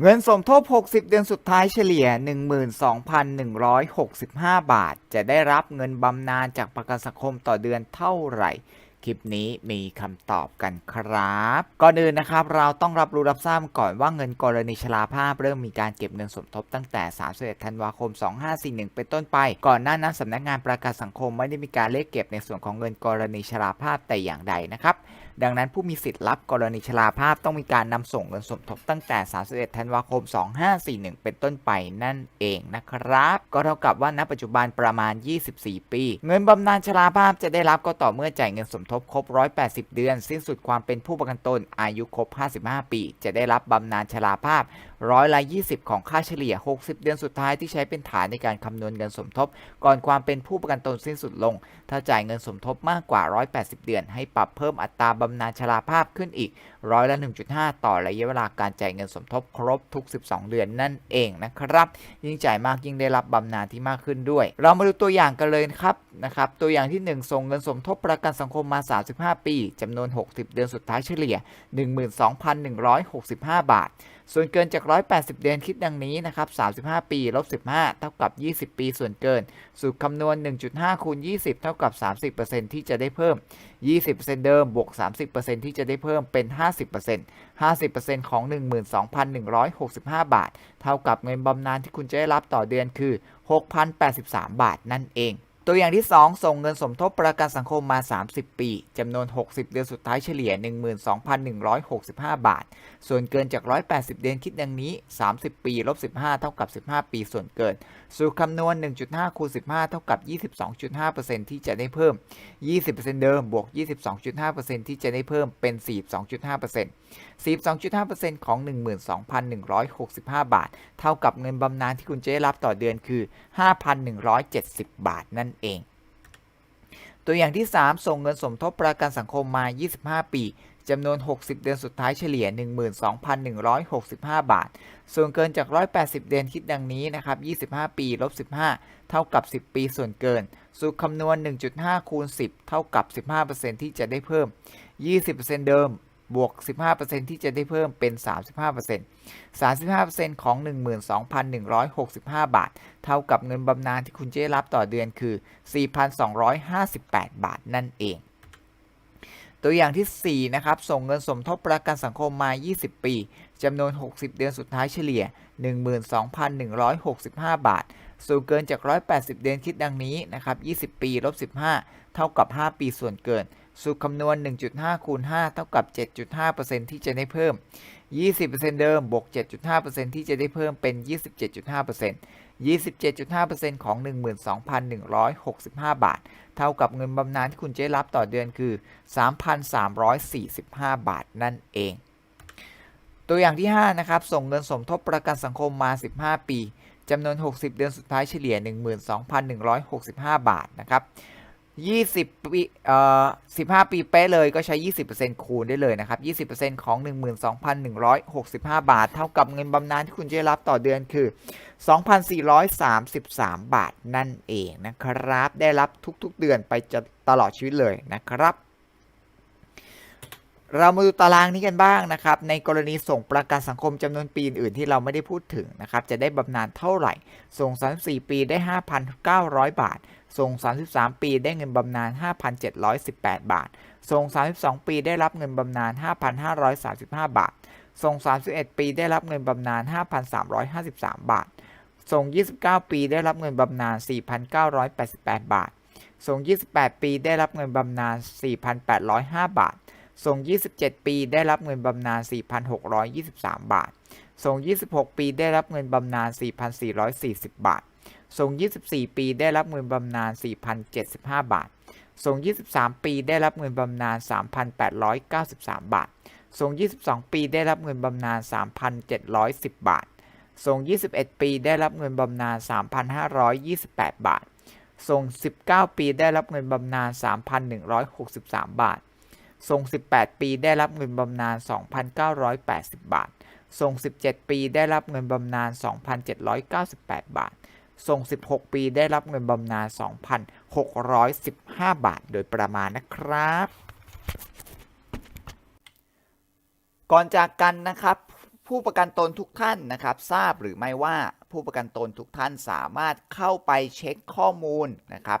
เงินสมทบ 60 เดือนสุดท้ายเฉลี่ย 12,165 บาท จะได้รับเงินบำนาญจากประกันสังคมต่อเดือนเท่าไหร่ คลิปนี้มีคำตอบกันครับ ก่อนอื่นนะครับ เราต้องรับรู้รับทราบก่อนว่าเงินกรณีชราภาพเริ่มมีการเก็บเงินสมทบตั้งแต่ 31 ธันวาคม 2541 เป็นต้นไป ก่อนหน้านั้นสำนักงานประกันสังคมไม่ได้มีการเลขเก็บในส่วนของเงินกรณีชราภาพแต่อย่างใดนะครับ ดังนั้นผู้มีสิทธิ์รับกรณีชราภาพต้องมีการนำส่งเงินสมทบตั้งแต่ 31 ธันวาคม 2541 เป็นต้นไปนั่นเองนะครับ ก็เท่ากับว่าณปัจจุบันประมาณ 24 ปี เงินบำนาญชราภาพจะได้รับก็ต่อเมื่อจ่ายเงินสมทบครบ 180 เดือน สิ้นสุดความเป็นผู้ประกันตนอายุครบ 55 ปี จะได้รับบำนาญชราภาพร้อยละ 20 ของค่าเฉลี่ย 60 เดือนสุดท้ายที่ใช้เป็นฐานในการคำนวณเงินสมทบ ก่อนความเป็นผู้ประกันตนสิ้นสุดลง ถ้าจ่ายเงินสมทบมากกว่า 180 เดือน ให้ปรับเพิ่มอัตราบำนาญชราภาพขึ้นอีกร้อยละ 1.5 ต่อระยะเวลาการจ่ายเงินสมทบครบทุก 12 เดือนนั่นเองนะครับ ยิ่งจ่ายมากยิ่งได้รับบำนาญที่มากขึ้นด้วย เรามาดูตัวอย่างกันเลยครับนะครับตัวอย่างที่ 1 ส่งเงินสมทบประกันสังคมมา 35 ปีจำนวน 60 เดือนสุดท้ายเฉลี่ย 12,165 บาท ส่วนเกินจาก 180 เดือนคิดดังนี้นะครับ 35 ปีลบ15 เท่ากับ 20 ปีส่วนเกิน สูตรคำนวณ 1.5 คูณ 20 เท่ากับ 30%ที่จะได้เพิ่ม 20%เดิม บวก 30%ที่จะได้เพิ่มเป็น 50% 50%ของ 12,165 บาท เท่ากับเงินบำนาญที่คุณจะได้รับต่อเดือนคือ 6,083 บาทนั่นเอง ตัวอย่างที่ 2 ส่งเงินสมทบประกันสังคมมา 30 ปี จำนวน 60 เดือนสุดท้ายเฉลี่ย 12,165 บาท ส่วนเกินจาก 180 เดือนคิดดังนี้ 30 ปีลบ15 เท่ากับ 15 ปีส่วนเกิน สูตรคำนวณ 1.5 คูณ 15 เท่ากับ 22.5%ที่จะได้เพิ่ม 20%เดิมบวก 22.5%ที่จะได้เพิ่มเป็น 42.5% 42.5%ของ 12,165 บาท เท่ากับเงินบำนาญที่คุณจะได้รับต่อเดือนคือ 5,170 บาทนั่นเอง ตัวอย่างที่ 3 ส่งเงินสมทบประกันสังคมมา 25 ปีจำนวน 60 เดือนสุดท้ายเฉลี่ย 12,165 บาท ส่วนเกินจาก 180 เดือนคิดดังนี้นะครับ 25 ปีลบ15 เท่ากับ 10 ปีส่วนเกิน สูตรคำนวณ 1.5 คูณ 10 เท่ากับ 15%ที่จะได้เพิ่ม 20%เดิม บวก 15%ที่จะได้เพิ่มเป็น 35% 35%ของ 12,165 บาท เท่ากับเงินบำนาญที่คุณจะได้รับต่อเดือนคือ 4,258 บาทนั่นเอง ตัวอย่างที่ 4 นะครับ ส่งเงินสมทบประกันสังคมมา 20 ปี จำนวน 60 เดือนสุดท้ายเฉลี่ย 12,165 บาท ส่วนเกินจาก 180 เดือนคิดดังนี้นะครับ 20 ปีลบ15 เท่ากับ 5 ปีส่วนเกิน สูตรคำนวณ 1.5 คูณ 5 เท่ากับ 7.5%ที่จะได้เพิ่ม 20%เดิม บวก 7.5%ที่จะได้เพิ่มเป็น 27.5% 27.5%ของ 12,165 บาท เท่ากับเงินบำนาญที่คุณจะได้รับต่อเดือนคือ 3,345 บาทนั่นเอง ตัวอย่างที่ 5 นะครับ ส่งเงินสมทบประกันสังคมมา 15 ปีจำนวน 60 เดือนสุดท้ายเฉลี่ย 12,165 บาทนะครับ 20ปีเอ่อ15ปีเป๊ะเลยก็ใช้20%คูณได้เลยนะครับ20%ของ12,165บาท เท่ากับเงินบำนาญที่คุณจะได้รับต่อเดือนคือ2,433บาทนั่นเองนะครับ ได้รับทุกๆเดือนไปจะตลอดชีวิตเลยนะครับ เรามาดูตารางนี้กันบ้างนะครับ ในกรณีส่งประกันสังคมจำนวนปีอื่นที่เราไม่ได้พูดถึงนะครับ จะได้บำนาญเท่าไหร่ ส่ง 34 ปีได้ 5,900 บาท ส่ง 33 ปีได้เงินบำนาญ 5,718 บาท ส่ง 32 ปีได้รับเงินบำนาญ 5,535 บาท ส่ง 31 ปีได้รับเงินบำนาญ 5,353 บาท ส่ง 29 ปีได้รับเงินบำนาญ 4,988 บาท ส่ง 28 ปีได้รับเงินบำนาญ 4,805 บาท ส่ง 27 ปี ได้รับเงินบำนาญ 4,623 บาท ส่ง 26 ปี ได้รับเงินบำนาญ 4,440 บาท ส่ง 24 ปี ได้รับเงินบำนาญ 4,075 บาท ส่ง 23 ปี ได้รับเงินบำนาญ 3,893 บาท ส่ง 22 ปี ได้รับเงินบำนาญ 3,710 บาท ส่ง 21 ปี ได้รับเงินบำนาญ 3,528 บาท ส่ง 19 ปี ได้รับเงินบำนาญ 3,163 บาท ส่ง18 ปีได้รับเงินบำนาญ 2,980 บาทส่ง17 ปีได้รับเงินบำนาญ 2,798 บาทส่ง16 ปีได้รับเงินบำนาญ 2,615 บาท โดยประมาณนะครับ ก่อนจากกันนะครับผู้ประกันตนทุกท่านนะครับทราบหรือไม่ว่าผู้ประกันตนทุกท่านสามารถเข้าไปเช็คข้อมูลนะครับ